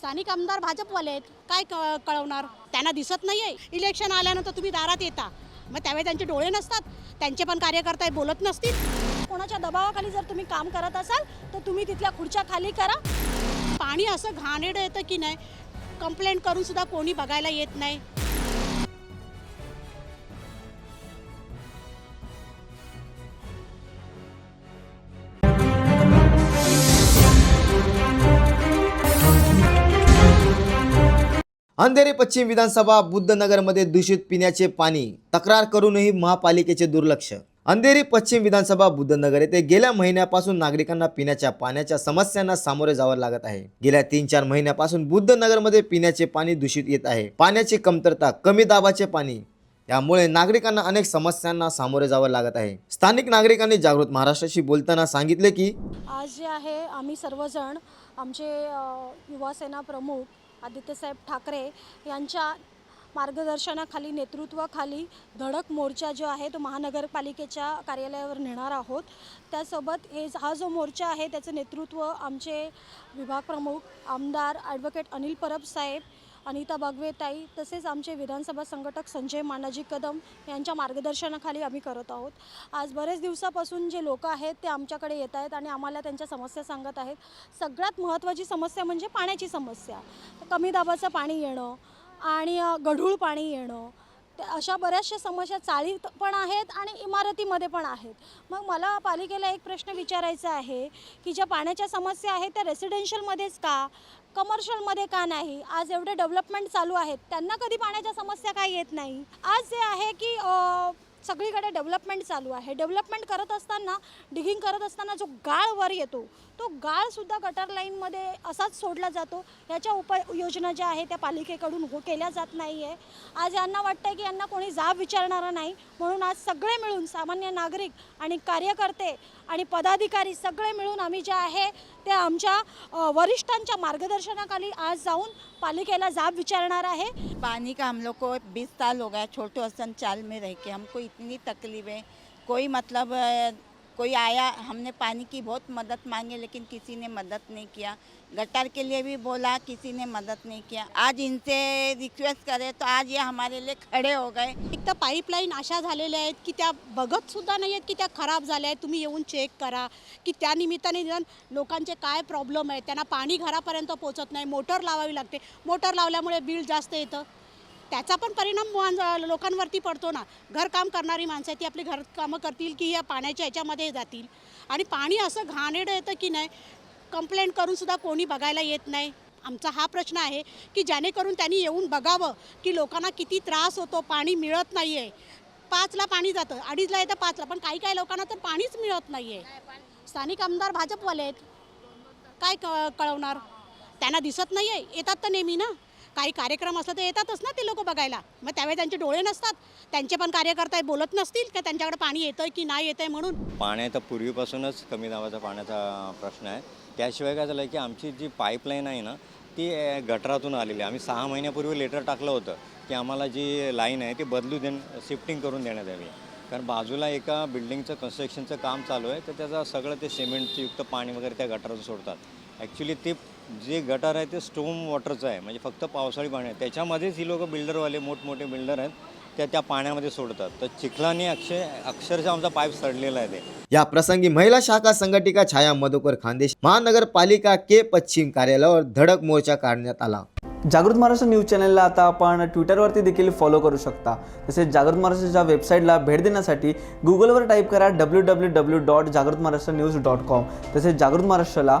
स्थानिक आमदार भाजपवाले आहेत काय क कळवणार? त्यांना दिसत नाही आहे इलेक्शन आल्यानंतर तुम्ही दारात येता. मग त्यावेळी त्यांचे डोळे नसतात. त्यांचे पण कार्यकर्ता बोलत नसतील. कोणाच्या दबावाखाली जर तुम्ही काम करत असाल तर तुम्ही तिथल्या खुर्च्या खाली करा. पाणी असं घाणेडं येतं की नाही? कंप्लेंट करून सुद्धा कोणी बघायला येत नाही. अंधेरी पश्चिम विधानसभा बुद्धनगरमध्ये दूषित पिण्याचे पाणी तक्रार करूनही महापालिकेचे दुर्लक्ष. अंधेरी पश्चिम विधानसभा बुद्धनगर येथे गेल्या महिन्यापासून नागरिकांना पिण्याच्या पाण्याच्या समस्यांना सामोरे जावं लागत आहे. गेल्या तीन चार महिन्यापासून बुद्धनगरमध्ये पिण्याचे पाणी दूषित येत आहे. पाण्याची कमतरता कमी दाबाचे पाणी यामुळे नागरिकांना अनेक समस्यांना सामोरे जावं लागत आहे. स्थानिक नागरिकांनी जागृत महाराष्ट्राशी बोलताना सांगितले की आज जे आहे आम्ही सर्वजण आमचे युवासेना प्रमुख आदित्यसाहेब ठाकरे यांच्या मार्गदर्शनाखाली नेतृत्वाखाली धडक मोर्चा जो आहे तो महानगरपालिकेच्या कार्यालयावर नेणार आहोत. त्यासोबत हे हा जो मोर्चा आहे त्याचं नेतृत्व आमचे विभाग प्रमुख आमदार ॲडव्होकेट अनिल परब साहेब अनिता बागवेताई तसेच आमचे विधानसभा संघटक संजय मानाजी कदम यांच्या मार्गदर्शनाखाली आम्ही करत आहोत. आज बरेच दिवसापासून जे लोक आहेत ते आमच्याकडे येत आहेत आणि आम्हाला त्यांच्या समस्या सांगत आहेत. सगळ्यात महत्त्वाची समस्या म्हणजे पाण्याची समस्या. कमी दाबाचं पाणी येणं आणि गढूळ पाणी येणं. अशा बऱ्याचशा समस्या चाळीत पण आहेत आणि इमारतीमध्ये पण आहेत. मग मला पालिकेला एक प्रश्न विचारायचा आहे की ज्या पाण्याच्या समस्या आहेत त्या रेसिडेन्शियलमध्येच का? कमर्शियलमध्ये का नाही? आज एवढे डेव्हलपमेंट चालू आहेत त्यांना कधी पाण्याच्या समस्या काय येत नाही? आज जे आहे की सगळीकडे डेव्हलपमेंट चालू आहे. डेव्हलपमेंट करत असताना डिगिंग करत असताना जो गाळ वर येतो तो गाळसुद्धा गटर लाईनमध्ये असाच सोडला जातो. याच्या उपाययोजना ज्या आहे त्या पालिकेकडून हो केल्या जात नाही आहे आज यांना वाटतं की यांना कोणी जाब विचारणारा नाही. म्हणून आज सगळे मिळून सामान्य नागरिक आणि कार्यकर्ते आणि पदाधिकारी सगळे मिळून आम्ही जे आहे ते आमच्या वरिष्ठांच्या मार्गदर्शनाखाली आज जाऊन पालिकेला जाब विचारणार आहे. पानी का हम लोग को 20 साल हो गया छोटे हसन चाल में रह के हमको इतनी तकलीफ। कोई मतलब कोई आया हमने पानी की बहुत मदद मांगी लेकिन किसी ने मदद नहीं किया। गटर के लिए भी बोला किसी ने मदद नहीं किया। आज इनसे रिक्वेस्ट करें तो आज ये हमारे लिए खड़े हो गए। एक तर पाईपलाईन अशा झालेल्या आहेत की त्या बघतसुद्धा नाही आहेत की त्या खराब झाल्या आहेत. तुम्ही येऊन चेक करा की त्या निमित्ताने लोकांचे काय प्रॉब्लेम आहेत त्यांना पाणी घरापर्यंत पोचत नाही मोटर लावावी लागते. मोटर लावल्यामुळे बिल जास्त येतं. त्याचा पण परिणाम लोकांवरती पडतो ना. घरकाम करणारी माणसं आहेत ती आपली घरकामं करतील की या पाण्याच्या ह्याच्यामध्ये जातील? आणि पाणी असं घाणेरडं येतं की नाही कंप्लेंट करूनसुद्धा कोणी बघायला येत नाही. आमचा हा प्रश्न आहे की जेणेकरून त्यांनी येऊन बघावं की लोकांना किती त्रास होतो पाणी मिळत नाही आहे पाचला पाणी जातं अडीचला येतं पाचला. पण काही काही लोकांना तर पाणीच मिळत नाही आहे स्थानिक आमदार भाजपवाले आहेत. काय क कळवणार? त्यांना दिसत नाही आहे येतात तर नेहमी ना? काही कार्यक्रम असला तर येतातच ना ते लोक बघायला. मग त्यावेळी त्यांचे डोळे नसतात. त्यांचे पण कार्यकर्ता हे बोलत नसतील का त्यांच्याकडे पाणी येतं की नाही येतं आहे म्हणून पाण्याचा पूर्वीपासूनच कमी दाबाचा पाण्याचा प्रश्न आहे. त्याशिवाय काय झालं आहे की आमची जी पाईपलाईन आहे ना ती गटरातून आलेली आहे. आम्ही सहा महिन्यापूर्वी लेटर टाकलं होतं की आम्हाला जी लाईन आहे ती बदलू देण शिफ्टिंग करून देण्यात यावी. कारण बाजूला एका बिल्डिंगचं कन्स्ट्रक्शनचं काम चालू आहे तर त्याचं सगळं ते सिमेंटचं युक्त पाणी वगैरे त्या गटारातून सोडतात. ॲक्च्युली ते जे गटार आहे ते स्टोम वॉटरचं आहे. म्हणजे फक्त पावसाळी पाणी आहे. त्याच्यामध्येच ही लोक बिल्डरवाले मोठमोठे बिल्डर आहेत. त्या त्या पाण्यामध्ये सोडतात. तर चिखलाने अक्षय अक्षरशः आमचा पाईप सडलेला आहे ते. या प्रसंगी महिला शाखा संघटिका छाया मधुकर खानदेश महानगरपालिका के पश्चिम कार्यालयावर धडक मोर्चा काढण्यात आला. जागृत महाराष्ट्र न्यूज चॅनलला आता आपण ट्विटरवरती देखील फॉलो करू शकता. तसेच जागृत महाराष्ट्राच्या वेबसाईटला भेट देण्यासाठी गुगलवर टाईप करा डब्ल्यू डब्ल्यू डब्ल्यू डॉट जागृत महाराष्ट्र न्यूज डॉट कॉम तसेच जागृत महाराष्ट्राला